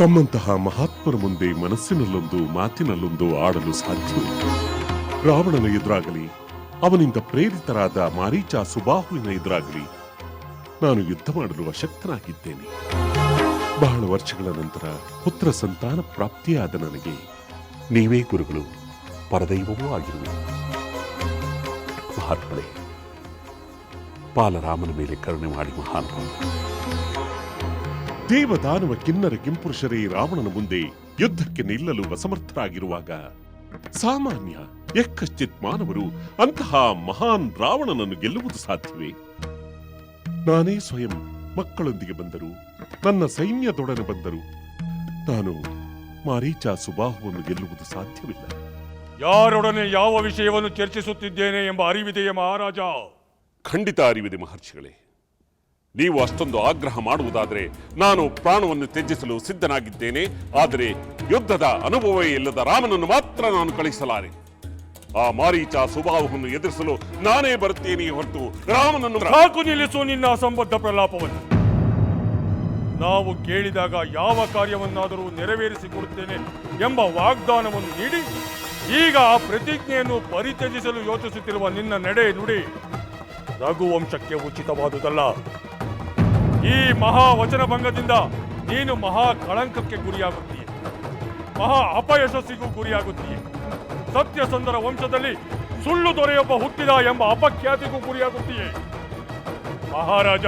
ತಮ್ಮಂತಹ ಮಹಾತ್ಮರ ಮುಂದೆ ಮನಸ್ಸಿನಲ್ಲೊಂದು, ಮಾತಿನಲ್ಲೊಂದು ಆಡಲು ಸಾಧ್ಯವಿಲ್ಲ ರಾವಣನ ಎದುರಾಗಲಿ, ಅವನಿಂದ ಪ್ರೇರಿತರಾದ ಮಾರೀಚಾ ಸುಬಾಹುವಿನ ಎದುರಾಗಲಿ, ನಾನು ಯುದ್ಧ ಮಾಡಲು ಅಶಕ್ತನಾಗಿದ್ದೇನೆ. ಬಹಳ ವರ್ಷಗಳ ನಂತರ ಪುತ್ರ ಸಂತಾನ ಪ್ರಾಪ್ತಿಯಾದ ನನಗೆ ನೀವೇ ಗುರುಗಳು, ಪರದೈವವೂ ಆಗಿರುವೆ. ಮಹಾತ್ಮರೇ, ಬಾಲರಾಮನ ಮೇಲೆ ಕರುಣೆ ಮಾಡಿ ಮಹಾನ್ ದೇವದಾನವ ಕಿನ್ನರ ಕಿಂಪುರುಷರೇ ರಾವಣನ ಮುಂದೆ ಯುದ್ಧಕ್ಕೆ ನಿಲ್ಲಲು ಅಸಮರ್ಥರಾಗಿರುವಾಗ ಸಾಮಾನ್ಯ ಎಕ್ಕಶ್ಚಿತ್ ಮಾನವರು ಅಂತಹ ಮಹಾನ್ ರಾವಣನನ್ನು ಗೆಲ್ಲುವುದು ಸಾಧ್ಯವೇ? ನಾನೇ ಸ್ವಯಂ ಮಕ್ಕಳೊಂದಿಗೆ ಬಂದರು ನನ್ನ ಸೈನ್ಯದೊಡನೆ ಬಂದರು. ನಾನು ಮಾರೀಚ ಸುಬಾಹುವನ್ನು ಗೆಲ್ಲುವುದು ಸಾಧ್ಯವಿಲ್ಲ. ಯಾರೊಡನೆ ಯಾವ ವಿಷಯವನ್ನು ಚರ್ಚಿಸುತ್ತಿದ್ದೇನೆ ಎಂಬ ಅರಿವಿದೆಯೇ ಮಹಾರಾಜ? ಖಂಡಿತ ಅರಿವಿದೆ ಮಹರ್ಷಿಗಳೇ. ನೀವು ಅಷ್ಟೊಂದು ಆಗ್ರಹ ಮಾಡುವುದಾದರೆ ನಾನು ಪ್ರಾಣವನ್ನು ತ್ಯಜಿಸಲು ಸಿದ್ಧನಾಗಿದ್ದೇನೆ. ಆದರೆ ಯುದ್ಧದ ಅನುಭವವೇ ಇಲ್ಲದ ರಾಮನನ್ನು ಮಾತ್ರ ನಾನು ಕಳಿಸಲಾರೆ. ಆ ಮಾರೀಚ ಸ್ವಭಾವವನ್ನು ಎದುರಿಸಲು ನಾನೇ ಬರುತ್ತೇನೆ ಹೊರತು ರಾಮನನ್ನು ಸಾಕು ನಿಲ್ಲಿಸು ನಿನ್ನ ಅಸಂಬದ್ಧ ಪ್ರಲಾಪವನ್ನು. ನಾವು ಕೇಳಿದಾಗ ಯಾವ ಕಾರ್ಯವನ್ನಾದರೂ ನೆರವೇರಿಸಿಕೊಡುತ್ತೇನೆ ಎಂಬ ವಾಗ್ದಾನವನ್ನು ನೀಡಿ, ಈಗ ಆ ಪ್ರತಿಜ್ಞೆಯನ್ನು ಪರಿತ್ಯಜಿಸಲು ಯೋಚಿಸುತ್ತಿರುವ ನಿನ್ನ ನಡೆ ನುಡಿ ರಘುವಂಶಕ್ಕೆ ಉಚಿತವಾದುದಲ್ಲ. ಈ ಮಹಾ ವಚನ ಭಂಗದಿಂದ ನೀನು ಮಹಾ ಕಳಂಕಕ್ಕೆ ಗುರಿಯಾಗುತ್ತೀಯ. ಮಹಾ ಅಪಯಶಸ್ಸಿಗೂ ಗುರಿಯಾಗುತ್ತೀಯ. ಸತ್ಯಸಂದರ ವಂಶದಲ್ಲಿ ಸುಳ್ಳು ದೊರೆಯೊಬ್ಬ ಹುಟ್ಟಿದ ಎಂಬ ಅಪಖ್ಯಾತಿಗೂ ಗುರಿಯಾಗುತ್ತೀಯ. ಮಹಾರಾಜ,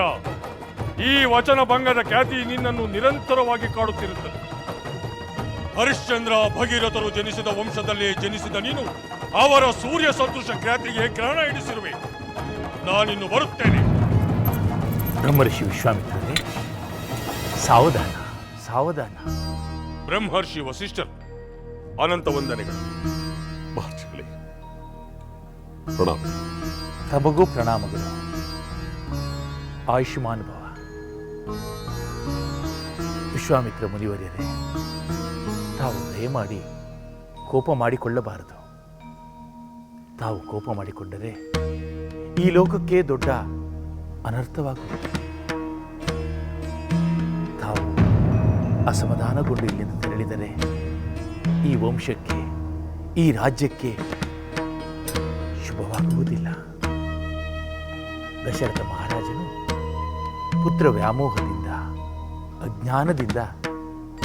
ಈ ವಚನ ಭಂಗದ ಖ್ಯಾತಿ ನಿನ್ನನ್ನು ನಿರಂತರವಾಗಿ ಕಾಡುತ್ತಿರುತ್ತದೆ. ಹರಿಶ್ಚಂದ್ರ ಭಗೀರಥರು ಜನಿಸಿದ ವಂಶದಲ್ಲಿ ಜನಿಸಿದ ನೀನು ಅವರ ಸೂರ್ಯ ಸದೃಶ ಖ್ಯಾತಿಗೆ ಗ್ರಹಣ ಇಡಿಸಿರುವೆ. ನಾನಿನ್ನು ಬರುತ್ತೇನೆ. ಬ್ರಹ್ಮರ್ಷಿ ವಿಶ್ವಾಮಿತ್ರರೇ ಸಾವಧಾನ ಸಾವಧಾನ. ಬ್ರಹ್ಮರ್ಷಿ ವಸಿಷ್ಠ ಅನಂತ ವಂದನೆಗಳು. ಮಹರ್ಷಿಗಳೇ ಪ್ರಣಾಮ ತಮಗೂ ಪ್ರಣಾಮಗಳು. ಆಯುಷ್ಮಾನ್ ಭವ. ವಿಶ್ವಾಮಿತ್ರ ಮುನಿವರ್ಯರೇ ತಾವು ದಯಮಾಡಿ ಕೋಪ ಮಾಡಿಕೊಳ್ಳಬಾರದು. ತಾವು ಕೋಪ ಮಾಡಿಕೊಂಡರೆ ಈ ಲೋಕಕ್ಕೆ ದೊಡ್ಡ ಅನರ್ಥವಾಗುವುದು. ತಾವು ಅಸಮಾಧಾನಗೊಂಡು ಇಲ್ಲಿಂದ ತೆರಳಿದರೆ ಈ ವಂಶಕ್ಕೆ, ಈ ರಾಜ್ಯಕ್ಕೆ ಶುಭವಾಗುವುದಿಲ್ಲ. ದಶರಥ ಮಹಾರಾಜನು ಪುತ್ರ ವ್ಯಾಮೋಹದಿಂದ ಅಜ್ಞಾನದಿಂದ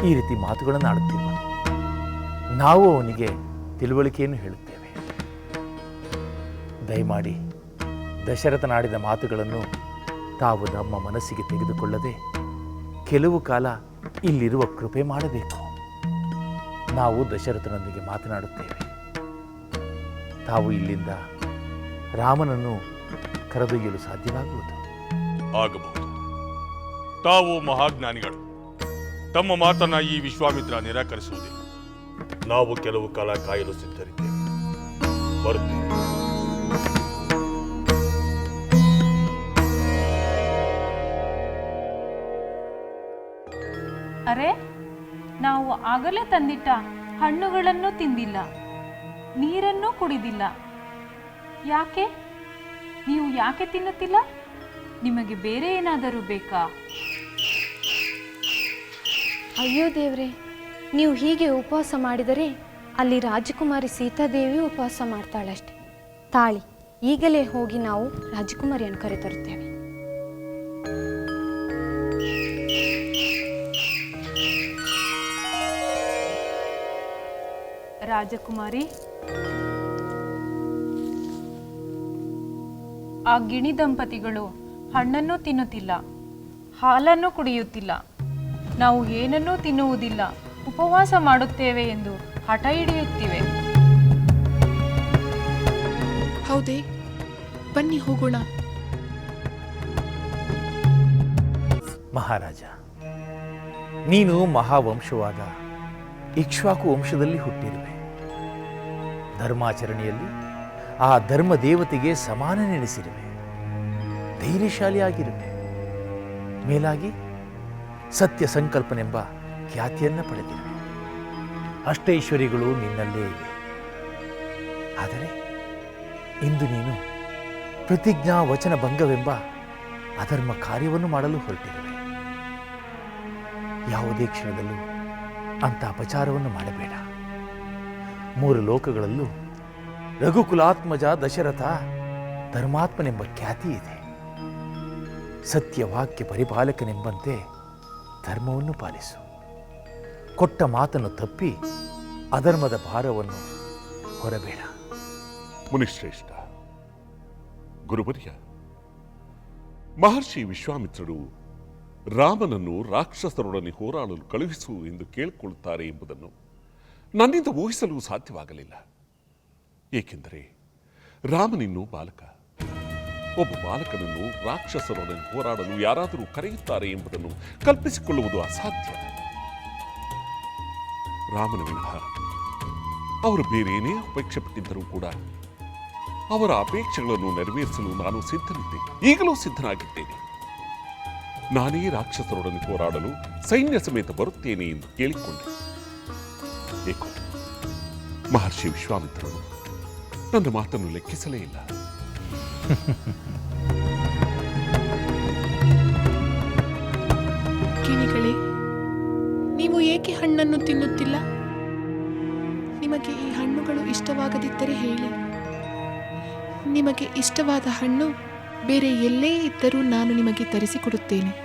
ಈ ರೀತಿ ಮಾತುಗಳನ್ನು ಆಡುತ್ತಿಲ್ಲ ನಾವು ಅವನಿಗೆ ತಿಳುವಳಿಕೆಯನ್ನು ಹೇಳುತ್ತೇವೆ. ದಯಮಾಡಿ ದಶರಥನಾಡಿದ ಮಾತುಗಳನ್ನು ತಾವು ನಮ್ಮ ಮನಸ್ಸಿಗೆ ತೆಗೆದುಕೊಳ್ಳದೆ ಕೆಲವು ಕಾಲ ಇಲ್ಲಿರುವ ಕೃಪೆ ಮಾಡಬೇಕು. ನಾವು ದಶರಥನೊಂದಿಗೆ ಮಾತನಾಡುತ್ತೇವೆ. ತಾವು ಇಲ್ಲಿಂದ ರಾಮನನ್ನು ಕರೆದೊಯ್ಯಲು ಸಾಧ್ಯವಾಗುವುದು. ಆಗಬಹುದು. ತಾವು ಮಹಾಜ್ಞಾನಿಗಳು. ತಮ್ಮ ಮಾತನ್ನ ಈ ವಿಶ್ವಾಮಿತ್ರ ನಿರಾಕರಿಸುವುದಿಲ್ಲ. ನಾವು ಕೆಲವು ಕಾಲ ಕಾಯಲು ಸಿದ್ಧರಿದ್ದೇವೆ. ಬರುತ್ತೇವೆ. ಅರೆ, ನಾವು ಆಗಲೇ ತಂದಿಟ್ಟ ಹಣ್ಣುಗಳನ್ನು ತಿಂದಿಲ್ಲ, ನೀರನ್ನು ಕುಡಿದಿಲ್ಲ. ಯಾಕೆ? ನೀವು ಯಾಕೆ ತಿನ್ನುತ್ತಿಲ್ಲ? ನಿಮಗೆ ಬೇರೆ ಏನಾದರೂ ಬೇಕಾ? ಅಯ್ಯೋ ದೇವ್ರೆ, ನೀವು ಹೀಗೆ ಉಪವಾಸ ಮಾಡಿದರೆ ಅಲ್ಲಿ ರಾಜಕುಮಾರಿ ಸೀತಾದೇವಿ ಉಪವಾಸ ಮಾಡ್ತಾಳಷ್ಟೆ. ತಾಳಿ, ಈಗಲೇ ಹೋಗಿ ನಾವು ರಾಜಕುಮಾರಿಯನ್ನು ಕರೆತರುತ್ತೇವೆ. ರಾಜಕುಮಾರಿ. ಆ ಗಿಣಿ ದಂಪತಿಗಳು ಹಣ್ಣನ್ನು ತಿನ್ನುತ್ತಿಲ್ಲ ಹಾಲನ್ನು ಕುಡಿಯುತ್ತಿಲ್ಲ. ನಾವು ಏನನ್ನೂ ತಿನ್ನುವುದಿಲ್ಲ ಉಪವಾಸ ಮಾಡುತ್ತೇವೆ ಎಂದು ಹಠ ಹಿಡಿಯುತ್ತಿವೆ. ಹೌದೇ ಬನ್ನಿ ಹೋಗೋಣ. ಮಹಾರಾಜ ನೀನು ಮಹಾವಂಶವಾದ ಇಕ್ಷ್ವಾಕು ವಂಶದಲ್ಲಿ ಹುಟ್ಟಿರುವೆ. ಧರ್ಮಾಚರಣೆಯಲ್ಲಿ ಆ ಧರ್ಮ ದೇವತೆಗೆ ಸಮಾನ ನೆನೆಸಿರುವೆ ಧೈರ್ಯಶಾಲಿಯಾಗಿರುವೆ. ಮೇಲಾಗಿ ಸತ್ಯ ಸಂಕಲ್ಪನೆಂಬ ಖ್ಯಾತಿಯನ್ನು ಪಡೆದಿರುವೆ. ಅಷ್ಟೈಶ್ವರ್ಯಗಳು ನಿನ್ನಲ್ಲೇ ಇವೆ. ಆದರೆ ಇಂದು ನೀನು ಪ್ರತಿಜ್ಞಾ ವಚನ ಭಂಗವೆಂಬ ಅಧರ್ಮ ಕಾರ್ಯವನ್ನು ಮಾಡಲು ಹೊರಟಿರುವೆ. ಯಾವುದೇ ಕ್ಷಣದಲ್ಲೂ ಅಂತ ಅಪಚಾರವನ್ನು ಮಾಡಬೇಡ. ಮೂರು ಲೋಕಗಳಲ್ಲೂ ರಘುಕುಲಾತ್ಮಜ ದಶರಥ ಧರ್ಮಾತ್ಮನೆಂಬ ಖ್ಯಾತಿ ಇದೆ. ಸತ್ಯವಾಕ್ಯ ಪರಿಪಾಲಕನೆಂಬಂತೆ ಧರ್ಮವನ್ನು ಪಾಲಿಸು. ಕೊಟ್ಟ ಮಾತನ್ನು ತಪ್ಪಿ ಅಧರ್ಮದ ಭಾರವನ್ನು ಹೊರಬೇಡ. ಮುನಿಶ್ರೇಷ್ಠ, ಗುರುವರ್ಯ, ಮಹರ್ಷಿ ವಿಶ್ವಾಮಿತ್ರರು ರಾಮನನ್ನು ರಾಕ್ಷಸರೊಡನೆ ಹೋರಾಡಲು ಕಳುಹಿಸು ಎಂದು ಕೇಳಿಕೊಳ್ಳುತ್ತಾರೆ ಎಂಬುದನ್ನು ನನ್ನಿಂದ ಊಹಿಸಲು ಸಾಧ್ಯವಾಗಲಿಲ್ಲ. ಏಕೆಂದರೆ ರಾಮನಿನ್ನು ಬಾಲಕ ಒಬ್ಬ ಬಾಲಕನನ್ನು ರಾಕ್ಷಸರೊಡನೆ ಹೋರಾಡಲು ಯಾರಾದರೂ ಕರೆಯುತ್ತಾರೆ ಎಂಬುದನ್ನು ಕಲ್ಪಿಸಿಕೊಳ್ಳುವುದು ಅಸಾಧ್ಯ. ರಾಮನ ವಿನಃ ಅವರು ಬೇರೇನೇ ಅಪೇಕ್ಷೆ ಪಟ್ಟಿದ್ದರೂ ಕೂಡ ಅವರ ಅಪೇಕ್ಷೆಗಳನ್ನು ನೆರವೇರಿಸಲು ನಾನು ಸಿದ್ಧನಿದ್ದೆ. ಈಗಲೂ ಸಿದ್ಧನಾಗಿದ್ದೇನೆ. ನಾನೇ ರಾಕ್ಷಸರೊಡನೆ ಹೋರಾಡಲು ಸೈನ್ಯ ಸಮೇತ ಬರುತ್ತೇನೆ ಎಂದು ಕೇಳಿಕೊಂಡೆ. ಮಹರ್ಷಿ ವಿಶ್ವಾಮಿತ್ರರು ನನ್ನ ಮಾತನ್ನು ಲೆಕ್ಕಿಸಲೇ ಇಲ್ಲ. ಕಿವಿಗಳೇ ನೀವು ಏಕೆ ಹಣ್ಣನ್ನು ತಿನ್ನುತ್ತಿಲ್ಲ? ನಿಮಗೆ ಈ ಹಣ್ಣುಗಳು ಇಷ್ಟವಾಗದಿದ್ದರೆ ಹೇಳಿ. ನಿಮಗೆ ಇಷ್ಟವಾದ ಹಣ್ಣು ಬೇರೆ ಎಲ್ಲೇ ಇದ್ದರೂ ನಾನು ನಿಮಗೆ ತರಿಸಿಕೊಡುತ್ತೇನೆ.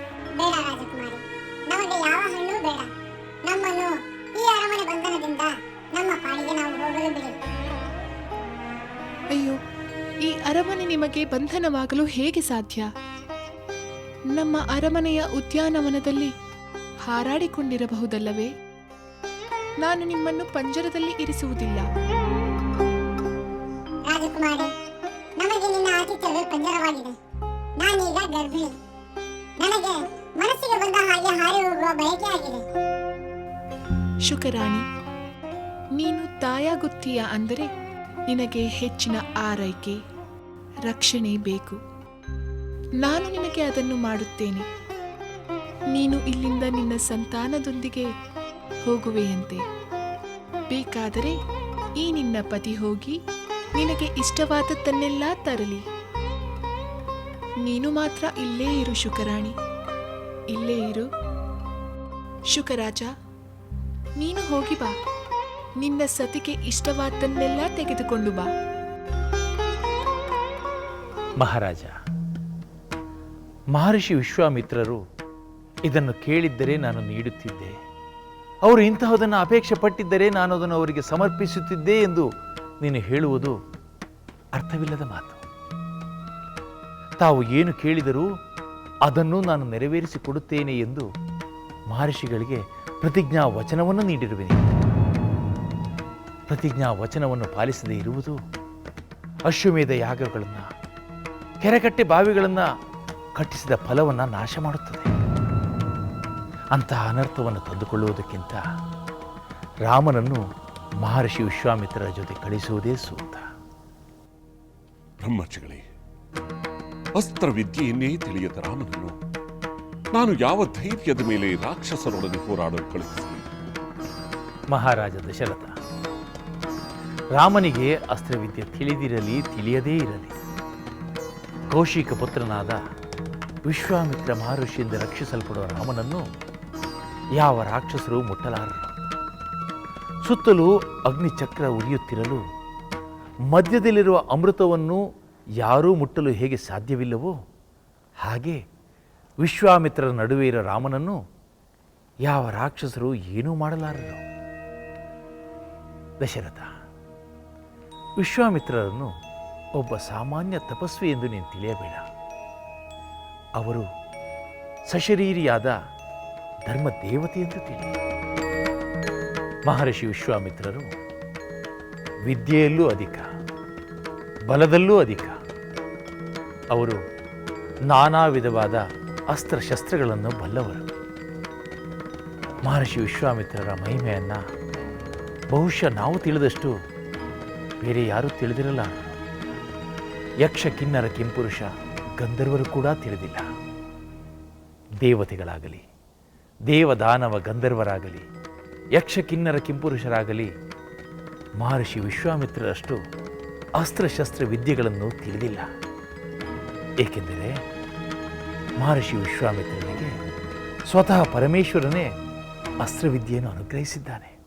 ನಿಮಗೆ ಬಂಧನವಾಗಲು ಹೇಗೆ ಸಾಧ್ಯ? ನಮ್ಮ ಅರಮನೆಯ ಉದ್ಯಾನವನದಲ್ಲಿ ಹಾರಾಡಿಕೊಂಡಿರಬಹುದಲ್ಲವೇ? ನಾನು ನಿಮ್ಮನ್ನು ಪಂಜರದಲ್ಲಿ ಇರಿಸುವುದಿಲ್ಲ. ರಾಜಕುಮಾರಿ ನಮಗೆ ನಿನ್ನ ಆತಿಥ್ಯವೇ ಪಂಜರವಾಗಿದೆ. ನಾನೀಗ ಗರ್ಭಿಣಿ. ನನಗೆ ಮನಸ್ಸಿಗೆ ಬಂದ ಹಾಗೆ ಹಾರಿ ಹೋಗುವ ಬಯಕೆ ಆಗಿದೆ. ಶುಕರಾಣಿ ನೀನು ತಾಯಾಗುತ್ತೀಯ ಅಂದರೆ ನಿನಗೆ ಹೆಚ್ಚಿನ ಆರೈಕೆ? ರಕ್ಷಣೆ ಬೇಕು. ನಾನು ನಿನಗೆ ಅದನ್ನು ಮಾಡುತ್ತೇನೆ. ನೀನು ಇಲ್ಲಿಂದ ನಿನ್ನ ಸಂತಾನದೊಂದಿಗೆ ಹೋಗುವೆಯಂತೆ. ಬೇಕಾದರೆ ಈ ನಿನ್ನ ಪತಿ ಹೋಗಿ ನಿನಗೆ ಇಷ್ಟವಾದದ್ದನ್ನೆಲ್ಲ ತರಲಿ. ನೀನು ಮಾತ್ರ ಇಲ್ಲೇ ಇರು ಶುಕರಾಣಿ. ಇಲ್ಲೇ ಇರು. ಶುಕರಾಜ, ನೀನು ಹೋಗಿ ಬಾ. ನಿನ್ನ ಸತಿಗೆ ಇಷ್ಟವಾದ್ದನ್ನೆಲ್ಲ ತೆಗೆದುಕೊಂಡು ಬಾ. ಮಹಾರಾಜ, ಮಹರ್ಷಿ ವಿಶ್ವಾಮಿತ್ರರು ಇದನ್ನು ಕೇಳಿದ್ದರೆ ನಾನು ನೀಡುತ್ತಿದ್ದೆ. ಅವರು ಇಂತಹದನ್ನು ಅಪೇಕ್ಷೆ ಪಟ್ಟಿದ್ದರೆ ನಾನು ಅದನ್ನು ಅವರಿಗೆ ಸಮರ್ಪಿಸುತ್ತಿದ್ದೆ ಎಂದು ನೀನು ಹೇಳುವುದು ಅರ್ಥವಿಲ್ಲದ ಮಾತು. ತಾವು ಏನು ಕೇಳಿದರೂ ಅದನ್ನು ನಾನು ನೆರವೇರಿಸಿಕೊಡುತ್ತೇನೆ ಎಂದು ಮಹರ್ಷಿಗಳಿಗೆ ಪ್ರತಿಜ್ಞಾ ವಚನವನ್ನು ನೀಡಿರುವೆನು. ಪ್ರತಿಜ್ಞಾ ವಚನವನ್ನು ಪಾಲಿಸದೇ ಇರುವುದು ಅಶ್ವಮೇಧ ಯಾಗಗಳನ್ನು ಕೆರೆಕಟ್ಟೆ ಬಾವಿಗಳನ್ನು ಕಟ್ಟಿಸಿದ ಫಲವನ್ನು ನಾಶ ಮಾಡುತ್ತದೆ. ಅಂತಹ ಅನರ್ಥವನ್ನು ತಂದುಕೊಳ್ಳುವುದಕ್ಕಿಂತ ರಾಮನನ್ನು ಮಹರ್ಷಿ ವಿಶ್ವಾಮಿತ್ರರ ಜೊತೆ ಕಳಿಸುವುದೇ ಸೂಕ್ತ. ಬ್ರಹ್ಮರ್ಷಿಗಳೇ ಅಸ್ತ್ರವಿದ್ಯೆಯನ್ನೇ ತಿಳಿಯದ ರಾಮನನ್ನು ನಾನು ಯಾವ ಧೈರ್ಯದ ಮೇಲೆ ರಾಕ್ಷಸರೊಡನೆ ಹೋರಾಡಲು ಕಳುಹಿಸಲಿ ಮಹಾರಾಜ ದಶರಥ ರಾಮನಿಗೆ ಅಸ್ತ್ರವಿದ್ಯೆ ತಿಳಿದಿರಲಿ ತಿಳಿಯದೇ ಇರಲಿ. ಕೌಶಿಕ ಪುತ್ರನಾದ ವಿಶ್ವಾಮಿತ್ರ ಮಹರ್ಷಿಯಿಂದ ರಕ್ಷಿಸಲ್ಪಡುವ ರಾಮನನ್ನು ಯಾವ ರಾಕ್ಷಸರು ಮುಟ್ಟಲಾರರು? ಸುತ್ತಲೂ ಅಗ್ನಿಚಕ್ರ ಉರಿಯುತ್ತಿರಲು ಮಧ್ಯದಲ್ಲಿರುವ ಅಮೃತವನ್ನು ಯಾರೂ ಮುಟ್ಟಲು ಹೇಗೆ ಸಾಧ್ಯವಿಲ್ಲವೋ ಹಾಗೆ ವಿಶ್ವಾಮಿತ್ರರ ನಡುವೆ ಇರೋ ರಾಮನನ್ನು ಯಾವ ರಾಕ್ಷಸರು ಏನೂ ಮಾಡಲಾರರು? ದಶರಥ, ವಿಶ್ವಾಮಿತ್ರರನ್ನು ಒಬ್ಬ ಸಾಮಾನ್ಯ ತಪಸ್ವಿ ಎಂದು ನೀನು ತಿಳಿಯಬೇಡ. ಅವರು ಸಶರೀರಿಯಾದ ಧರ್ಮ ದೇವತೆ ಎಂದು ತಿಳಿ ಮಹರ್ಷಿ ವಿಶ್ವಾಮಿತ್ರರು ವಿದ್ಯೆಯಲ್ಲೂ ಅಧಿಕ, ಬಲದಲ್ಲೂ ಅಧಿಕ. ಅವರು ನಾನಾ ವಿಧವಾದ ಅಸ್ತ್ರಶಸ್ತ್ರಗಳನ್ನು ಬಲ್ಲವರು. ಮಹರ್ಷಿ ವಿಶ್ವಾಮಿತ್ರರ ಮಹಿಮೆಯನ್ನು ಬಹುಶಃ ನಾವು ತಿಳಿದಷ್ಟು ಬೇರೆ ಯಾರೂ ತಿಳಿದಿರಲ್ಲ ಯಕ್ಷ ಕಿನ್ನರ ಕೆಂಪುರುಷ ಗಂಧರ್ವರು ಕೂಡ ತಿಳಿದಿಲ್ಲ. ದೇವತೆಗಳಾಗಲಿ, ದೇವದಾನವ ಗಂಧರ್ವರಾಗಲಿ, ಯಕ್ಷ ಕಿನ್ನರ ಕೆಂಪುರುಷರಾಗಲಿ, ಮಹರ್ಷಿ ವಿಶ್ವಾಮಿತ್ರರಷ್ಟು ಅಸ್ತ್ರಶಸ್ತ್ರ ವಿದ್ಯೆಗಳನ್ನು ತಿಳಿದಿಲ್ಲ. ಏಕೆಂದರೆ ಮಹರ್ಷಿ ವಿಶ್ವಾಮಿತ್ರನಿಗೆ ಸ್ವತಃ ಪರಮೇಶ್ವರನೇ ಅಸ್ತ್ರವಿದ್ಯೆಯನ್ನು ಅನುಗ್ರಹಿಸಿದ್ದಾನೆ.